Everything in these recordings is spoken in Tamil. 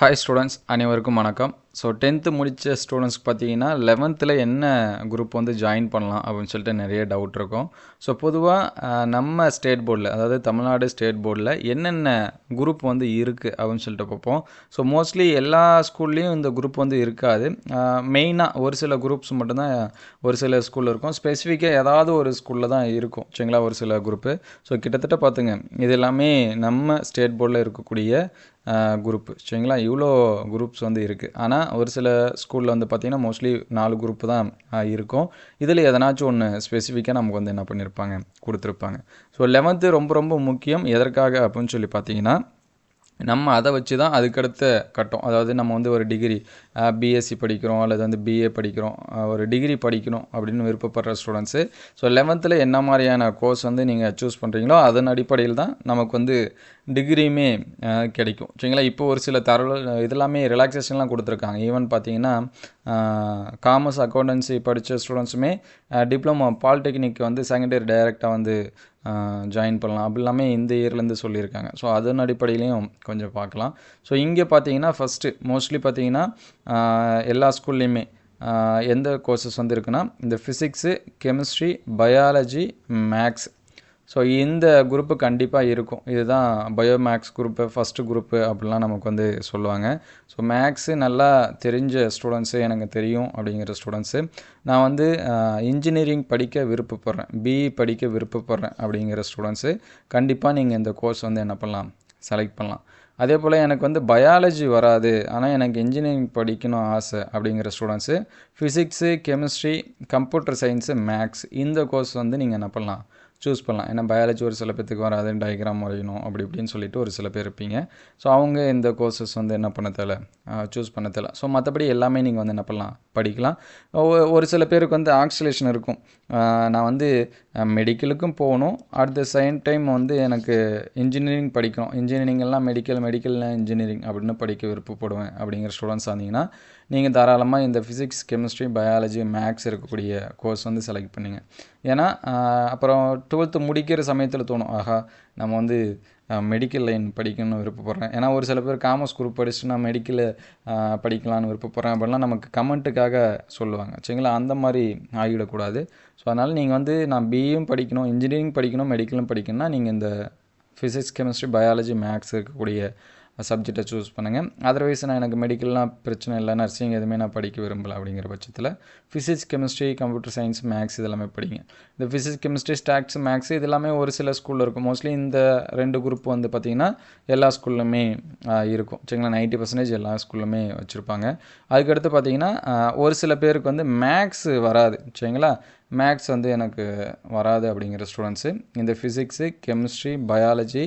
ஹாய் ஸ்டூடெண்ட்ஸ் அனைவருக்கும் வணக்கம். ஸோ டென்த்து முடித்த ஸ்டூடெண்ட்ஸ்க்கு பார்த்தீங்கன்னா லெவன்த்தில் என்ன குரூப் வந்து ஜாயின் பண்ணலாம் அப்படின்னு சொல்லிட்டு நிறைய டவுட் இருக்கும். ஸோ பொதுவாக நம்ம ஸ்டேட் போர்டில் அதாவது தமிழ்நாடு ஸ்டேட் போர்டில் என்னென்ன குரூப் வந்து இருக்குது அப்படின்னு சொல்லிட்டு பார்ப்போம். ஸோ மோஸ்ட்லி எல்லா ஸ்கூல்லேயும் இந்த குரூப் வந்து இருக்காது. மெயினாக ஒரு சில குரூப்ஸ் மட்டும்தான் ஒரு சில ஸ்கூலில் இருக்கும். ஸ்பெசிஃபிக்காக ஏதாவது ஒரு ஸ்கூலில் தான் இருக்கும். சரிங்களா? ஒரு சில குரூப்பு ஸோ கிட்டத்தட்ட பார்த்துங்க. இது எல்லாமே நம்ம ஸ்டேட் போர்டில் இருக்கக்கூடிய குரூப்பு சரிங்களா? இவ்வளோ குரூப்ஸ் வந்து இருக்குது ஆனால் ஒரு சில ஸ்கூலில் வந்து பார்த்திங்கன்னா மோஸ்ட்லி நாலு குரூப் தான் இருக்கும். இதில் எதனாச்சும் ஒன்று ஸ்பெசிஃபிக்காக நமக்கு வந்து என்ன பண்ணியிருப்பாங்க கொடுத்துருப்பாங்க. ஸோ லெவன்த்து ரொம்ப ரொம்ப முக்கியம். எதற்காக அப்படின்னு சொல்லி பார்த்தீங்கன்னா நம்ம அதை வச்சு தான் அதுக்கடுத்த கட்டம். அதாவது நம்ம வந்து ஒரு டிகிரி பிஎஸ்சி படிக்கிறோம் அல்லது வந்து பிஏ படிக்கிறோம். ஒரு டிகிரி படிக்கணும் அப்படின்னு விருப்பப்படுற ஸ்டூடெண்ட்ஸு ஸோ லெவன்த்தில் என்ன மாதிரியான கோர்ஸ் வந்து நீங்கள் சூஸ் பண்ணுறீங்களோ அதன் அடிப்படையில் தான் நமக்கு வந்து டிகிரியுமே கிடைக்கும். சரிங்களா? இப்போ ஒரு சில தரவு இதெல்லாமே ரிலாக்ஸேஷன்லாம் கொடுத்துருக்காங்க. ஈவன் பார்த்தீங்கன்னா காமர்ஸ் அக்கௌண்டன்சி படித்த ஸ்டூடெண்ட்ஸுமே டிப்ளமோ பாலிடெக்னிக் வந்து செகண்ட் இயர் டைரெக்டாக வந்து ஜாயின் பண்ணலாம். அப்படி எல்லாமே இந்த இயர்லேருந்து சொல்லியிருக்காங்க. ஸோ அதன் அடிப்படையிலையும் கொஞ்சம் பார்க்கலாம். ஸோ இங்கே பார்த்தீங்கன்னா ஃபஸ்ட்டு மோஸ்ட்லி பார்த்தீங்கன்னா எல்லா ஸ்கூல்லையுமே எந்த கோர்சஸ் வந்து இருக்குன்னா இந்த physics chemistry biology maths so இந்த குரூப்பு கண்டிப்பாக இருக்கும். இதுதான் bio maths group first group அப்படிலாம் நமக்கு வந்து சொல்லுவாங்க. ஸோ மேக்ஸு நல்லா தெரிஞ்ச ஸ்டூடெண்ட்ஸு எனக்கு தெரியும் அப்படிங்கிற ஸ்டூடெண்ட்ஸு நான் வந்து இன்ஜினியரிங் படிக்க விருப்பப்படுறேன். பிஇ படிக்க விருப்பப்படுறேன் அப்படிங்கிற ஸ்டூடெண்ட்ஸு கண்டிப்பாக நீங்கள் இந்த கோர்ஸ் வந்து என்ன பண்ணலாம்? செலக்ட் பண்ணலாம். அதே போல் எனக்கு வந்து பயாலஜி வராது. ஆனால் எனக்கு இன்ஜினியரிங் படிக்கணும் ஆசை அப்படிங்கிற students physics chemistry computer science maths இந்த கோர்ஸ் வந்து நீங்கள் என்ன பண்ணலாம்? சூஸ் பண்ணலாம். ஏன்னா பயாலஜி ஒரு சில பேத்துக்கு வராது டயக்ராம் வரையணும் அப்படி இப்படின்னு சொல்லிட்டு ஒரு சில பேர் இருப்பீங்க. ஸோ அவங்க இந்த கோர்சஸ் வந்து என்ன பண்ண தேவை சூஸ் பண்ண தேவை ஸோ மற்றபடி எல்லாமே நீங்கள் வந்து என்ன பண்ணலாம்? படிக்கலாம். ஒ- ஒரு சில பேருக்கு வந்து ஆக்சிலேஷன் இருக்கும். நான் வந்து மெடிக்கலுக்கும் போகணும். அட் த சேம் டைம் வந்து எனக்கு இன்ஜினியரிங் படிக்கணும். இன்ஜினியரிங் எல்லாம் மெடிக்கல் மெடிக்கலில் இன்ஜினியரிங் அப்படின்னு படிக்க விருப்பப்படுவேன் அப்படிங்கிற ஸ்டூடெண்ட்ஸ் வந்தீங்கன்னா நீங்கள் தாராளமாக இந்த ஃபிசிக்ஸ் கெமிஸ்ட்ரி பயாலஜி மேக்ஸ் இருக்கக்கூடிய கோர்ஸ் வந்து செலக்ட் பண்ணுங்கள் ஏன்னா அப்புறம் டுவெல்த்து முடிக்கிற சமயத்தில் தோணும் ஆஹா நம்ம வந்து மெடிக்கல் லைன் படிக்கணும்னு விருப்பப்படுறேன். ஏன்னா ஒரு சில பேர் காமர்ஸ் குரூப் படிச்சுட்டு நான் மெடிக்கல் படிக்கலான்னு விருப்பப்படுறேன். அப்படிலாம் நமக்கு கமெண்ட்டுக்காக சொல்லுவாங்க. சரிங்களா? அந்த மாதிரி ஆகிடக்கூடாது. ஸோ அதனால் நீங்கள் வந்து நான் பிஏயும் படிக்கணும் இன்ஜினியரிங் படிக்கணும் மெடிக்கலும் படிக்கணும்னா நீங்கள் இந்த ஃபிசிக்ஸ் கெமிஸ்ட்ரி பயாலஜி மேக்ஸ் இருக்கக்கூடிய சப்ஜெக்டை சூஸ் பண்ணுங்கள் அதர்வைஸ் நான் எனக்கு மெடிக்கல்லாம் பிரச்சனை இல்லை நர்சிங் எதுவுமே நான் படிக்க விரும்பலை அப்படிங்கிற பட்சத்தில் physics chemistry computer science maths இதெல்லாமே படிங்க. இந்த ஃபிசிக்ஸ் கெமிஸ்ட்ரி ஸ்டாக்ஸ் மேக்ஸ் இது எல்லாமே ஒரு சில ஸ்கூலில் இருக்கும். மோஸ்ட்லி இந்த ரெண்டு குரூப் வந்து பார்த்திங்கன்னா எல்லா ஸ்கூல்லுமே இருக்கும். சரிங்களா? நைன்ட்டி பர்சன்டேஜ் எல்லா ஸ்கூல்லுமே வச்சுருப்பாங்க. அதுக்கடுத்து பார்த்தீங்கன்னா ஒரு சில பேருக்கு வந்து மேக்ஸ் வராது. சரிங்களா? மேக்ஸ் வந்து எனக்கு வராது அப்படிங்கிற ஸ்டூடெண்ட்ஸு இந்த physics chemistry biology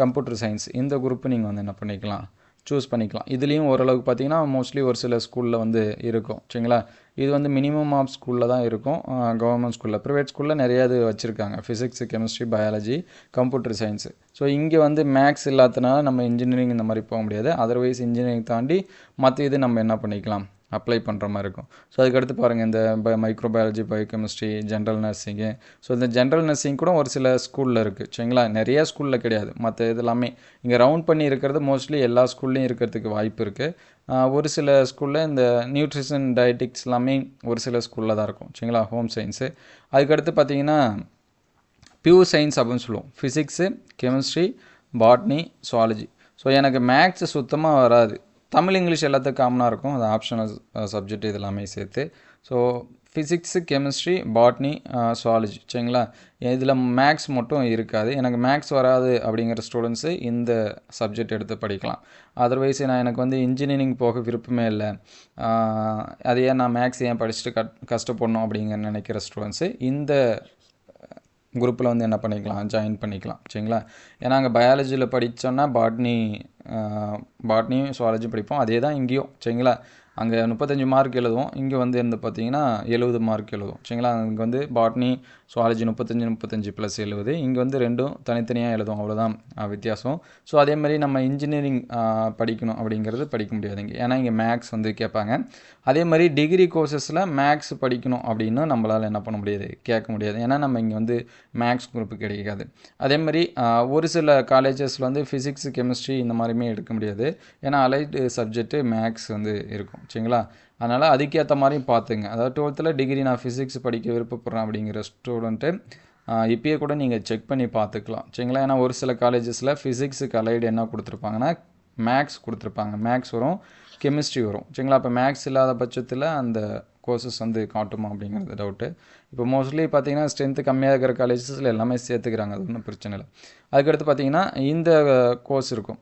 computer science இந்த குரூப்பு நீங்கள் வந்து என்ன பண்ணிக்கலாம்? சூஸ் பண்ணிக்கலாம். இதுலேயும் ஓரளவுக்கு பார்த்தீங்கன்னா மோஸ்ட்லி ஒரு சில ஸ்கூலில் வந்து இருக்கும். சரிங்களா? இது வந்து மினிமம் ஆஃப் ஸ்கூலில் தான் இருக்கும். கவர்மெண்ட் ஸ்கூலில் ப்ரைவேட் ஸ்கூலில் நிறைய இது வச்சுருக்காங்க. Physics chemistry biology computer science so இங்கே வந்து மேக்ஸ் இல்லாதனால நம்ம இன்ஜினியரிங் இந்த மாதிரி போக முடியாது. அதர்வைஸ் இன்ஜினியரிங் தாண்டி மற்ற இது நம்ம என்ன பண்ணிக்கலாம்? அப்ளை பண்ணுற மாதிரி இருக்கும். ஸோ அதுக்கடுத்து பாருங்கள் இந்த ப microbiology biochemistry general nursing so இந்த ஜென்ரல் நர்சிங் கூட ஒரு சில ஸ்கூலில் இருக்குது சரிங்களா? நிறைய ஸ்கூலில் கிடையாது. மற்ற இது எல்லாமே இங்கே ரவுண்ட் பண்ணி இருக்கிறது மோஸ்ட்லி எல்லா ஸ்கூல்லையும் இருக்கிறதுக்கு வாய்ப்பு இருக்குது ஒரு சில ஸ்கூலில் இந்த நியூட்ரிஷன் டயட்டிக்ஸ் எல்லாமே ஒரு சில ஸ்கூலில் தான் இருக்கும். சரிங்களா? ஹோம் சயின்ஸு அதுக்கடுத்து பார்த்தீங்கன்னா பியூர் சயின்ஸ் அப்படின்னு சொல்லுவோம். Physics chemistry botany zoology so எனக்கு மேக்ஸ் சுத்தமாக வராது. தமிழ் இங்கிலீஷ் எல்லாத்துக்கும் காமனாக இருக்கும். அது ஆப்ஷனல் சப்ஜெக்ட் இது எல்லாமே சேர்த்து. So physics chemistry botany zoology சரிங்களா? இதில் மேக்ஸ் மட்டும் இருக்காது. எனக்கு மேக்ஸ் வராது அப்படிங்கிற ஸ்டூடெண்ட்ஸு இந்த சப்ஜெக்ட் எடுத்து படிக்கலாம். அதர்வைஸ் நான் எனக்கு வந்து இன்ஜினியரிங் போக விருப்பமே இல்லை. அது ஏன் நான் மேக்ஸ் ஏன் படிச்சுட்டு கட் கஷ்டப்படணும் அப்படிங்கிற நினைக்கிற ஸ்டூடெண்ட்ஸு இந்த குரூப்பில் வந்து என்ன பண்ணிக்கலாம்? ஜாயின் பண்ணிக்கலாம். சரிங்களா? ஏன்னா அங்கே பயாலஜியில் படித்தோன்னா பாட்னி பாட்னியும் சுவாலஜி படிப்போம். அதே தான் இங்கேயும். சரிங்களா? அங்கே முப்பத்தஞ்சு மார்க் எழுதுவோம். இங்கே வந்து இருந்து பார்த்தீங்கன்னா எழுபது மார்க் எழுதுவோம். சரிங்களா? அங்கே வந்து பாட்னி சுவாலஜி முப்பத்தஞ்சு முப்பத்தஞ்சு ப்ளஸ் எழுபது. இங்கே வந்து ரெண்டும் தனித்தனியாக எழுதுவோம். அவ்வளோதான் வித்தியாசம். ஸோ அதே மாதிரி நம்ம இன்ஜினியரிங் படிக்கணும் அப்படிங்கிறது படிக்க முடியாது இங்கே. ஏன்னா இங்கே மேக்ஸ் வந்து கேட்பாங்க. அதே மாதிரி டிகிரி கோர்சஸில் மேக்ஸ் படிக்கணும் அப்படின்னு நம்மளால் என்ன பண்ண முடியாது? கேட்க முடியாது. ஏன்னா நம்ம இங்கே வந்து மேக்ஸ் குரூப் கிடைக்காது. அதே மாதிரி ஒரு சில காலேஜஸில் வந்து ஃபிசிக்ஸ் கெமிஸ்ட்ரி இந்த மாதிரியுமே எடுக்க முடியாது. ஏன்னா அலைடு சப்ஜெக்ட்டு மேக்ஸ் வந்து இருக்கும் சரிங்களா? அதனால் அதுக்கேற்ற மாதிரியும் பார்த்துங்க. அதாவது டுவெல்த்தில் டிகிரி நான் ஃபிசிக்ஸ் படிக்க விருப்பப்படுறேன் அப்படிங்கிற ஸ்டூடெண்ட்டு இப்பயே கூட நீங்கள் செக் பண்ணி பார்த்துக்கலாம் சரிங்களா? ஏன்னா ஒரு சில காலேஜஸில் ஃபிசிக்ஸுக்கு அலைடு என்ன கொடுத்துருப்பாங்கன்னா மேக்ஸ் கொடுத்துருப்பாங்க. மேக்ஸ் வரும் கெமிஸ்ட்ரி வரும் சரிங்களா? அப்போ மேக்ஸ் இல்லாத பட்சத்தில் அந்த கோர்சஸ் வந்து காட்டுமா அப்படிங்கிறது டவுட்டு இப்போ மோஸ்ட்லி பார்த்தீங்கன்னா ஸ்ட்ரென்த்து கம்மியாக இருக்கிற காலேஜஸில் எல்லாமே சேர்த்துக்கிறாங்க அது ஒன்றும் பிரச்சனை இல்லை. அதுக்கடுத்து பார்த்தீங்கன்னா இந்த கோர்ஸ் இருக்கும்.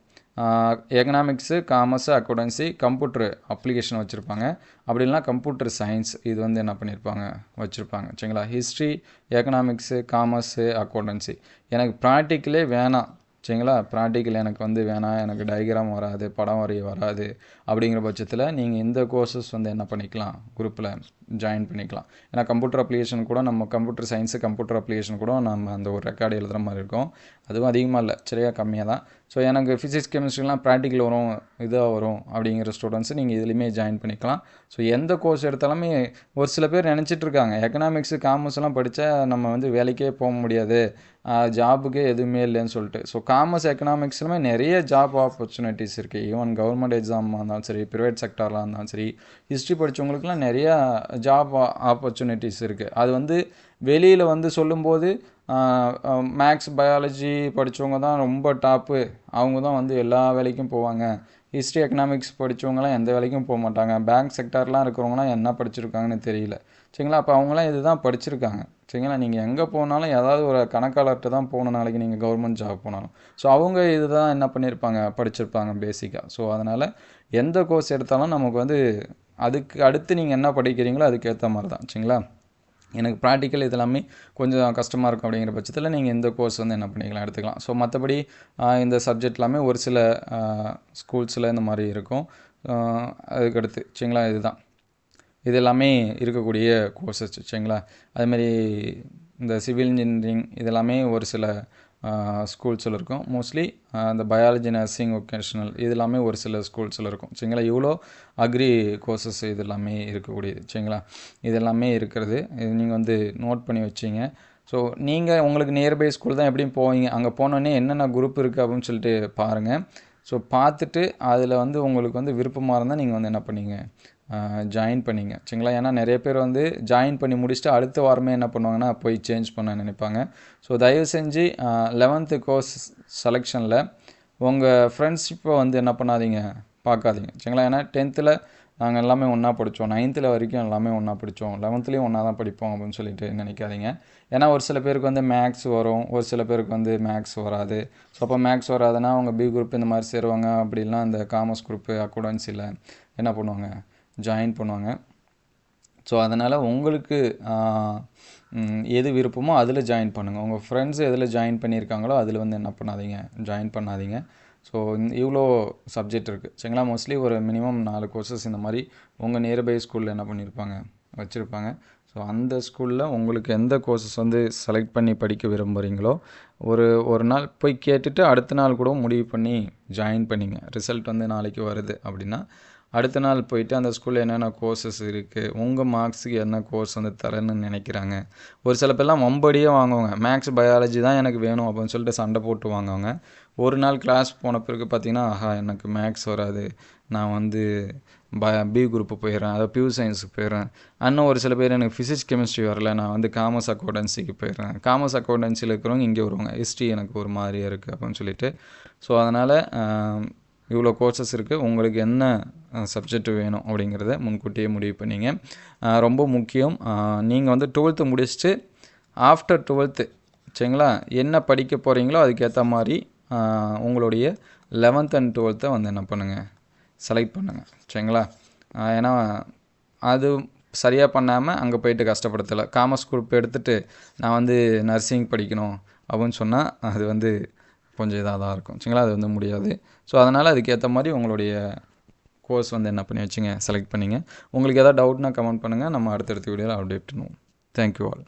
Economics commerce accountancy computer application வச்சுருப்பாங்க. அப்படி இல்லைனா கம்ப்யூட்டர் சயின்ஸ் இது வந்து என்ன பண்ணியிருப்பாங்க வச்சுருப்பாங்க. சரிங்களா? ஹிஸ்ட்ரி எக்கனாமிக்ஸு காமர்ஸு அக்கௌண்டன்சி எனக்கு ப்ராக்டிக்கலே வேணாம். சரிங்களா? ப்ராக்டிக்கல் எனக்கு வந்து வேணாம். எனக்கு டயக்ராம் வராது படம் வரைய வராது. அப்படிங்கிற பட்சத்தில் நீங்கள் இந்த கோர்சஸ் வந்து என்ன பண்ணிக்கலாம்? குரூப்பில் ஜாயின் பண்ணிக்கலாம். ஏன்னா கம்ப்யூட்டர் அப்ளிகேஷன் கூட நம்ம கம்ப்யூட்டர் சயின்ஸு கம்ப்யூட்டர் அப்ளிகேஷன் கூட நம்ம அந்த ஒரு ரெக்கார்டு எழுதுகிற மாதிரி இருக்கும். அதுவும் அதிகமாக இல்லை. சரியாக கம்மியாக தான் ஸோ எனக்கு ஃபிசிக்ஸ் கெமிஸ்ட்ரிலாம் ப்ராக்டிக்கல் வரும் இதாக வரும் அப்படிங்கிற ஸ்டூடெண்ட்ஸு நீங்கள் இதுலேயுமே ஜாயின் பண்ணிக்கலாம். ஸோ எந்த கோர்ஸ் எடுத்தாலுமே ஒரு சில பேர் நினச்சிட்டு இருக்காங்க. எக்கனாமிக்ஸு காமர்ஸ்லாம் படித்தா நம்ம வந்து வேலைக்கே போக முடியாது. ஜாபுக்கே எதுவுமே இல்லைன்னு சொல்லிட்டு. ஸோ காமர்ஸ் எக்கனாமிக்ஸ்லுமே நிறைய ஜாப் ஆப்பர்ச்சுனிட்டிஸ் இருக்குது ஈவன் கவர்மெண்ட் எக்ஸாமாக இருந்தாலும் சரி ப்ரைவேட் செக்டர்லாம் இருந்தாலும் சரி ஹிஸ்ட்ரி படித்தவங்களுக்குலாம் நிறையா ஜாப் ஆப்பர்ச்சுனிட்டிஸ் இருக்குது அது வந்து வெளியில் வந்து சொல்லும்போது மேக்ஸ் பயாலஜி படித்தவங்க தான் ரொம்ப டாப்பு அவங்க தான் வந்து எல்லா வேலைக்கும் போவாங்க. ஹிஸ்ட்ரி எக்கனாமிக்ஸ் படித்தவங்களாம் எந்த வேலைக்கும் போக மாட்டாங்க. பேங்க் செக்டார்லாம் இருக்கிறவங்களாம் என்ன படிச்சிருக்காங்கன்னு தெரியல. சரிங்களா? அப்போ அவங்களாம் இதுதான் படிச்சிருக்காங்க. சரிங்களா? நீங்கள் எங்கே போனாலும் ஏதாவது ஒரு கணக்காளர்கிட்ட தான் போகணும் நாளைக்கு நீங்கள் கவர்மெண்ட் ஜாப் போனாலும். ஸோ அவங்க இதுதான் என்ன பண்ணியிருப்பாங்க படிச்சிருப்பாங்க பேசிக்காக ஸோ அதனால் எந்த கோர்ஸ் எடுத்தாலும் நமக்கு வந்து அதுக்கு அடுத்து நீங்கள் என்ன படிக்கிறீங்களோ அதுக்கேற்ற மாதிரி தான் சரிங்களா? எனக்கு ப்ராக்டிக்கல் இதெல்லாமே கொஞ்சம் கஷ்டமாக இருக்கும் அப்படிங்கிற பட்சத்தில் நீங்கள் இந்த கோர்ஸ் வந்து என்ன பண்ணிக்கலாம் எடுத்துக்கலாம். ஸோ மற்றபடி இந்த சப்ஜெக்ட் எல்லாமே ஒரு சில ஸ்கூல்ஸில் இந்த மாதிரி இருக்கும். அதுக்கடுத்து சரிங்களா? இதுதான். இது எல்லாமே இருக்கக்கூடிய கோர்ஸஸ் சரிங்களா? அதுமாரி இந்த சிவில் இன்ஜினியரிங் இதெல்லாமே ஒரு சில ஸ்கூல்ஸில் இருக்கும். மோஸ்ட்லி அந்த பயாலஜி நர்சிங் ஒகேஷனல் இது எல்லாமே ஒரு சில ஸ்கூல்ஸில் இருக்கும். சரிங்களா? இவ்வளோ அக்ரி கோர்சஸ் இது எல்லாமே இருக்கக்கூடியது. சரிங்களா? இது எல்லாமே இருக்கிறது. இது நீங்கள் வந்து நோட் பண்ணி வச்சிங்க. ஸோ நீங்கள் உங்களுக்கு நியர்பை ஸ்கூல் தான் எப்படியும் போவீங்க. அங்கே போனோடனே என்னென்ன குரூப் இருக்குது அப்படின்னு சொல்லிட்டு பாருங்கள் ஸோ பார்த்துட்டு அதில் வந்து உங்களுக்கு வந்து விருப்பமாக இருந்தால் நீங்கள் வந்து என்ன பண்ணீங்க? ஜாயின் பண்ணிங்க. சரிங்களா? ஏன்னா நிறைய பேர் வந்து ஜாயின் பண்ணி முடிச்சுட்டு அடுத்த வாரமே என்ன பண்ணுவாங்கன்னா போய் சேஞ்ச் பண்ண நினைப்பாங்க. ஸோ தயவு செஞ்சு லெவன்த்து கோர்ஸ் செலெக்ஷனில் உங்கள் ஃப்ரெண்ட்ஷிப்பை வந்து என்ன பண்ணாதீங்க? பார்க்காதீங்க. சரிங்களா? ஏன்னா டென்த்தில் நாங்கள் எல்லாமே ஒன்றா படித்தோம் நைன்த்தில் வரைக்கும் எல்லாமே ஒன்றா படித்தோம் லெவன்த்துலேயும் ஒன்றா தான் படிப்போம் அப்படின்னு சொல்லிட்டு நினைக்காதீங்க. ஏன்னா ஒரு சில பேருக்கு வந்து மேக்ஸ் வரும். ஒரு சில பேருக்கு வந்து மேக்ஸ் வராது. ஸோ அப்போ மேக்ஸ் வராதுன்னா அவங்க பி குரூப் இந்த மாதிரி சேருவாங்க. அப்படிலாம் இந்த காமர்ஸ் குரூப்பு அக்கௌண்டன்சியில் என்ன பண்ணுவாங்க? ஜாயின் பண்ணுவாங்க. ஸோ அதனால் உங்களுக்கு எது விருப்பமோ அதில் ஜாயின் பண்ணுங்கள் உங்கள் ஃப்ரெண்ட்ஸ் எதில் ஜாயின் பண்ணியிருக்காங்களோ அதில் வந்து என்ன பண்ணாதீங்க? ஜாயின் பண்ணாதீங்க. ஸோ இவ்வளோ சப்ஜெக்ட் இருக்குது சரிங்களா? மோஸ்ட்லி ஒரு மினிமம் நாலு கோர்சஸ் இந்த மாதிரி உங்கள் நியர்பை ஸ்கூலில் என்ன பண்ணியிருப்பாங்க வச்சுருப்பாங்க. ஸோ அந்த ஸ்கூலில் உங்களுக்கு எந்த கோர்சஸ் வந்து செலக்ட் பண்ணி படிக்க விரும்புகிறீங்களோ ஒரு ஒரு நாள் போய் கேட்டுட்டு அடுத்த நாள் கூட முடிவு பண்ணி ஜாயின் பண்ணிங்க. ரிசல்ட் வந்து நாளைக்கு வருது அப்படின்னா அடுத்த நாள் போயிட்டு அந்த ஸ்கூலில் என்னென்ன கோர்சஸ் இருக்குது உங்கள் மார்க்ஸுக்கு என்ன கோர்ஸ் வந்து தரேன்னு நினைக்கிறாங்க. ஒரு சில பேர்லாம் வம்படியே வாங்குவாங்க. மேக்ஸ் பயாலஜி தான் எனக்கு வேணும் அப்படின்னு சொல்லிட்டு சண்டை போட்டு வாங்குவாங்க. ஒரு நாள் கிளாஸ் போன பிறகு பார்த்தீங்கன்னா ஆஹா எனக்கு மேக்ஸ் வராது. நான் வந்து ப பி குரூப்பு போயிடுறேன். அதாவது பியூ சயின்ஸுக்கு போயிடுறேன். இன்னும் ஒரு சில பேர் எனக்கு ஃபிசிக்ஸ் கெமிஸ்ட்ரி வரல. நான் வந்து காமர்ஸ் அக்கௌண்டன்சிக்கு போயிடுறேன். காமர்ஸ் அக்கௌண்டன்சியில் இருக்கிறவங்க இங்கே வருவாங்க. ஹிஸ்ட்ரி எனக்கு ஒரு மாதிரியாக இருக்குது அப்படின்னு சொல்லிட்டு. ஸோ அதனால் இவ்வளோ கோர்சஸ் இருக்குது உங்களுக்கு என்ன சப்ஜெக்ட் வேணும் அப்படிங்கிறத முன்கூட்டியே முடிவு பண்ணிங்க. ரொம்ப முக்கியம். நீங்கள் வந்து டுவெல்த்து முடிச்சுட்டு ஆஃப்டர் டுவெல்த்து சரிங்களா? என்ன படிக்க போகிறீங்களோ அதுக்கேற்ற மாதிரி உங்களுடைய லெவன்த் அண்ட் டுவெல்த்தை வந்து என்ன பண்ணுங்கள் செலக்ட் பண்ணுங்கள் சரிங்களா? ஏன்னா அது சரியாக பண்ணாமல் அங்கே போயிட்டு கஷ்டப்படுத்தலை. காமர்ஸ் குரூப் எடுத்துகிட்டு நான் வந்து நர்சிங் படிக்கணும் அப்படின்னு சொன்னால் அது வந்து கொஞ்சம் இதாக தான் இருக்கும். சரிங்களா? அது வந்து முடியாது. ஸோ அதனால் அதுக்கேற்ற மாதிரி உங்களுடைய கோர்ஸ் வந்து என்ன பண்ணி வச்சுங்க? செலக்ட் பண்ணிங்க. உங்களுக்கு எதாவது டவுட்னா கமெண்ட் பண்ணுங்கள் நம்ம அடுத்தடுத்த வீடியோவில் அப்டேட் பண்ணுவோம். Thank you all